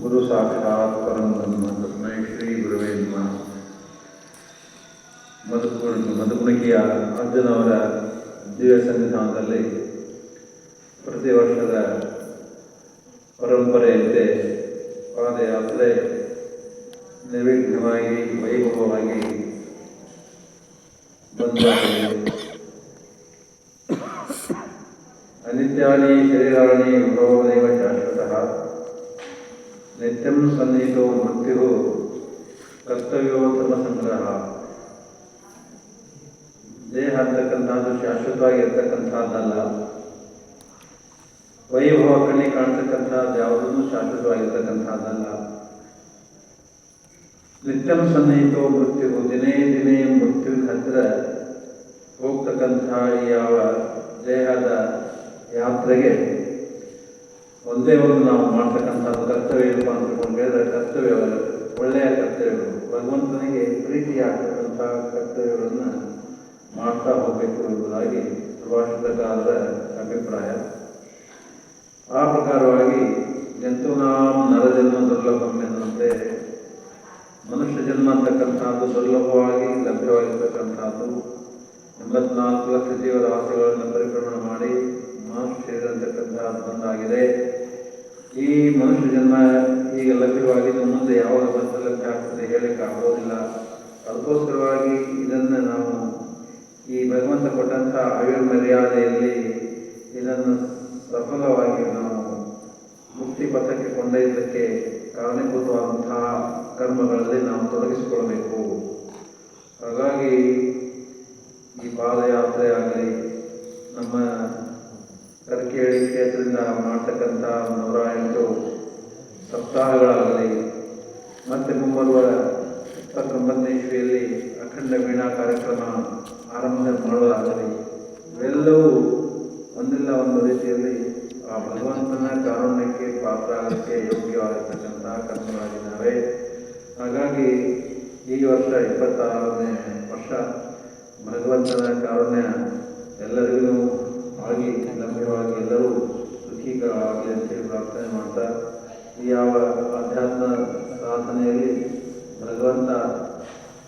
ಗುರು ಸಾಕ್ಷಾತ್ ಪರಂ ಬ್ರಹ್ಮ ತಸ್ಮೈ ಶ್ರೀ ಗುರುವೇ ನಮಃ. ಮಧುಕುಣ ಮಧುಕುಣಿಕೆಯ ಅರ್ಜುನವರ ದಿವ್ಯ ಸನ್ನಿಧಾನದಲ್ಲಿ ಪ್ರತಿ ವರ್ಷದ ಪರಂಪರೆಯಂತೆ ಪಾದಯಾತ್ರೆ ನಿರ್ವಿಘ್ನವಾಗಿ ವೈಭವವಾಗಿ ಬಂದಾಗಿದೆ. ಅನಿತ್ಯಾನಿ ಶರೀರಾಣಿ ವಿಭವದೇವ ಶಾಶ್ವತಃ ನಿತ್ಯಂ ಸನ್ನಿಹಿತೋ ಮೃತ್ಯು ಕರ್ತವ್ಯೋ ಧರ್ಮ ಸಂಗ್ರಹ. ದೇಹ ಅಂತಕ್ಕಂಥದ್ದು ಶಾಶ್ವತವಾಗಿ ಇರ್ತಕ್ಕಂಥದ್ದಲ್ಲ ವೈಭವ ಕಣ್ಣಿ ಕಾಣ್ತಕ್ಕಂಥದ್ದು ಯಾವುದನ್ನು ಶಾಶ್ವತವಾಗಿರ್ತಕ್ಕಂಥದ್ದಲ್ಲ. ನಿತ್ಯಂ ಸನ್ನಿಹಿತೋ ಮೃತ್ಯು ದಿನೇ ದಿನೇ ಮೃತ್ಯು ಹತ್ತಿರ ಹೋಗ್ತಕ್ಕಂಥ ಯಾವ ದೇಹದ ಯಾತ್ರೆಗೆ ಒಂದೇ ಒಂದು ನಾವು ಮಾಡ್ತಕ್ಕಂಥ ಕರ್ತವ್ಯ ಏನಪ್ಪ ಅಂತ ಹೇಳಿದ್ರೆ ಕರ್ತವ್ಯ ಒಳ್ಳೆಯ ಕರ್ತವ್ಯಗಳು. ಭಗವಂತನಿಗೆ ಪ್ರೀತಿಯಾಗ್ತಕ್ಕಂಥ ಕರ್ತವ್ಯಗಳನ್ನು ಮಾಡ್ತಾ ಹೋಗಬೇಕು ಎಂಬುದಾಗಿ ಸುಭಾಷಿತಕಾರರ ಅಭಿಪ್ರಾಯ. ಆ ಪ್ರಕಾರವಾಗಿ ಜಂತು ನಾಮ ನರಜನ್ಮ ದುರ್ಲಭಂ ಎನ್ನುವಂತೆ ಮನುಷ್ಯ ಜನ್ಮ ಅಂತಕ್ಕಂಥದ್ದು ಸುಲಭವಾಗಿ ಲಭ್ಯವಾಗಿರ್ತಕ್ಕಂಥದ್ದು. ಎಂಬತ್ನಾಲ್ಕು ಲಕ್ಷ ಜೀವದ ಆಸೆಗಳನ್ನು ಪರಿಕ್ರಮಣ ಮಾಡಿ ಮನುಷ್ಯ ಅಂತಕ್ಕಂಥದ್ದು ಬಂದಾಗಿದೆ. ಲಭ್ಯವಾಗಿದ್ದು ಮುಂದೆ ಯಾವ ಬಂದ ಲಭ್ಯ ಆಗ್ತದೆ ಹೇಳಲಿಕ್ಕೆ ಆಗೋದಿಲ್ಲ. ಅದಕ್ಕೋಸ್ಕರವಾಗಿ ಇದನ್ನು ನಾವು ಈ ಭಗವಂತ ಕೊಟ್ಟಂಥ ಆಯುರ್ಮರ್ಯಾದೆಯಲ್ಲಿ ಇದನ್ನು ಸಫಲವಾಗಿ ನಾವು ಮುಕ್ತಿ ಪಥಕ್ಕೆ ಕೊಂಡೊಯ್ಯಲಿಕ್ಕೆ ಕಾರಣೀಭೂತವಾದಂತಹ ಕರ್ಮಗಳಲ್ಲಿ ನಾವು ತೊಡಗಿಸಿಕೊಳ್ಳಬೇಕು ಹಾಗಾಗಿ ಈ ಪಾದಯಾತ್ರೆ ಆಗಲಿ, ನಮ್ಮ ಕರ್ಕೇಳಿ ಕ್ಷೇತ್ರದಿಂದ ಮಾಡ್ತಕ್ಕಂಥ ನವರಾಯ ಸಪ್ತಾಹಗಳಾಗಲಿ, ಮತ್ತೆ ಮುಂಬರುವ ಇಸ್ವಿಯಲ್ಲಿ ಅಖಂಡ ವೀಣಾ ಕಾರ್ಯಕ್ರಮ ಆರಂಭ ಮಾಡುವುದಾಗಲಿ, ಇವೆಲ್ಲವೂ ಒಂದಿಲ್ಲ ಒಂದು ರೀತಿಯಲ್ಲಿ ಆ ಭಗವಂತನ ಕಾರುಣ್ಯಕ್ಕೆ ಪಾತ್ರ ಆಗಲಿಕ್ಕೆ ಯೋಗ್ಯವಾಗಿರ್ತಕ್ಕಂತಹ ಕರ್ಮಗಳಾಗಿದ್ದಾವೆ ಹಾಗಾಗಿ ಈ ವರ್ಷ ಇಪ್ಪತ್ತಾರನೇ ವರ್ಷ ಭಗವಂತನ ಕಾರುಣ್ಯ ಎಲ್ಲರಿಗೂ ಆಗಿ, ಲಭ್ಯವಾಗಿ ಎಲ್ಲರೂ ಸುಖೀಕರವಾಗಲಿ ಅಂತೇಳಿ ಪ್ರಾರ್ಥನೆ ಮಾಡ್ತಾ ಈ ಯಾವ ಆಧ್ಯಾತ್ಮ ಸಾಧನೆಯಲ್ಲಿ ಭಗವಂತ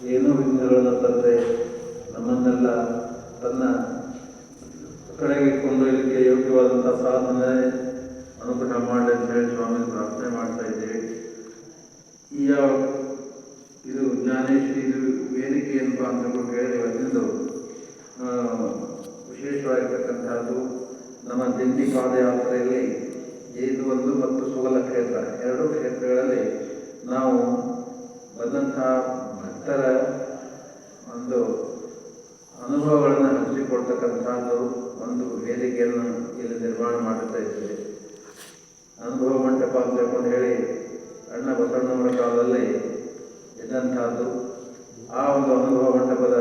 ಏನೂ ವಿಘ್ನಗಳನ್ನು ತರದೆ ನಮ್ಮನ್ನೆಲ್ಲ ತನ್ನ ಕಡೆಗೆ ಕೊಂಡೊಯ್ಯಲಿಕ್ಕೆ ಯೋಗ್ಯವಾದಂಥ ಸಾಧನೆ ಅನುಗ್ರಹ ಮಾಡಲಿ ಅಂತ ಹೇಳಿ ಸ್ವಾಮಿ ಪ್ರಾರ್ಥನೆ ಮಾಡ್ತಾ ಇದ್ದೀವಿ ಈ ಯಾವ ಇದು ಜ್ಞಾನೇಶ್ವರಿ ಇದು ವೇದಿಕೆ ಏನಪ್ಪ ಅಂತ ತಿಳ್ಕೊಂಡು ಕೇಳಿದ್ರೆ ಇವತ್ತಿಂದು ಆ, ವಿಶೇಷವಾಗಿರ್ತಕ್ಕಂಥದ್ದು ನಮ್ಮ ದಿಂಡಿ ಪಾದಯಾತ್ರೆಯಲ್ಲಿ ಒಂದು ಮತ್ತು ಸುಗಲ ಕ್ಷೇತ್ರ. ಎರಡೂ ಕ್ಷೇತ್ರಗಳಲ್ಲಿ ನಾವು ಬಂದಂತಹ ಭಕ್ತರ ಒಂದು ಅನುಭವಗಳನ್ನು ಹಂಚಿಕೊಡ್ತಕ್ಕಂಥದ್ದು ಒಂದು ವೇದಿಕೆಯನ್ನು ಇಲ್ಲಿ ನಿರ್ಮಾಣ ಮಾಡುತ್ತಾ ಇದ್ದೇವೆ. ಅನುಭವ ಮಂಟಪ ಅಂತ ಹೇಳ್ಕೊಂಡು ಹೇಳಿ, ಅಣ್ಣ ಬಸವಣ್ಣವರ ಕಾಲದಲ್ಲಿ ಇದ್ದಂಥದ್ದು. ಆ ಒಂದು ಅನುಭವ ಮಂಟಪದ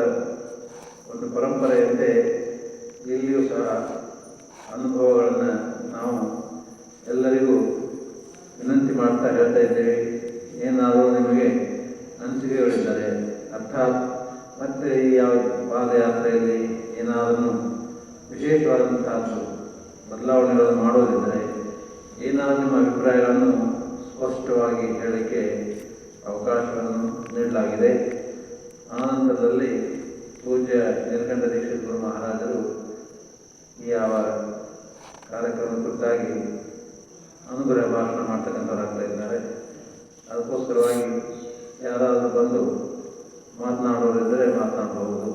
ಒಂದು ಪರಂಪರೆಯಂತೆ ಬದಲಾವಣೆಗಳನ್ನು ಬದಲಾವಣೆಗಳನ್ನು ಮಾಡೋದಿದ್ದರೆ ಏನಾದರೂ ನಿಮ್ಮ ಅಭಿಪ್ರಾಯಗಳನ್ನು ಸ್ಪಷ್ಟವಾಗಿ ಹೇಳಕ್ಕೆ ಅವಕಾಶವನ್ನು ನೀಡಲಾಗಿದೆ. ಆನಂತರದಲ್ಲಿ ಪೂಜ್ಯ ನೀಲಕಂಠ ಗುರು ಮಹಾರಾಜರು ಈ ಯಾವ ಕಾರ್ಯಕ್ರಮದ ಕುರಿತಾಗಿ ಅನುಗ್ರಹ ಭಾಷಣ ಮಾಡ್ತಕ್ಕಂಥವರಾಗ್ತಾ ಇದ್ದಾರೆ. ಅದಕ್ಕೋಸ್ಕರವಾಗಿ ಯಾರಾದರೂ ಬಂದು ಮಾತನಾಡೋರಿದ್ದರೆ ಮಾತನಾಡಬಹುದು.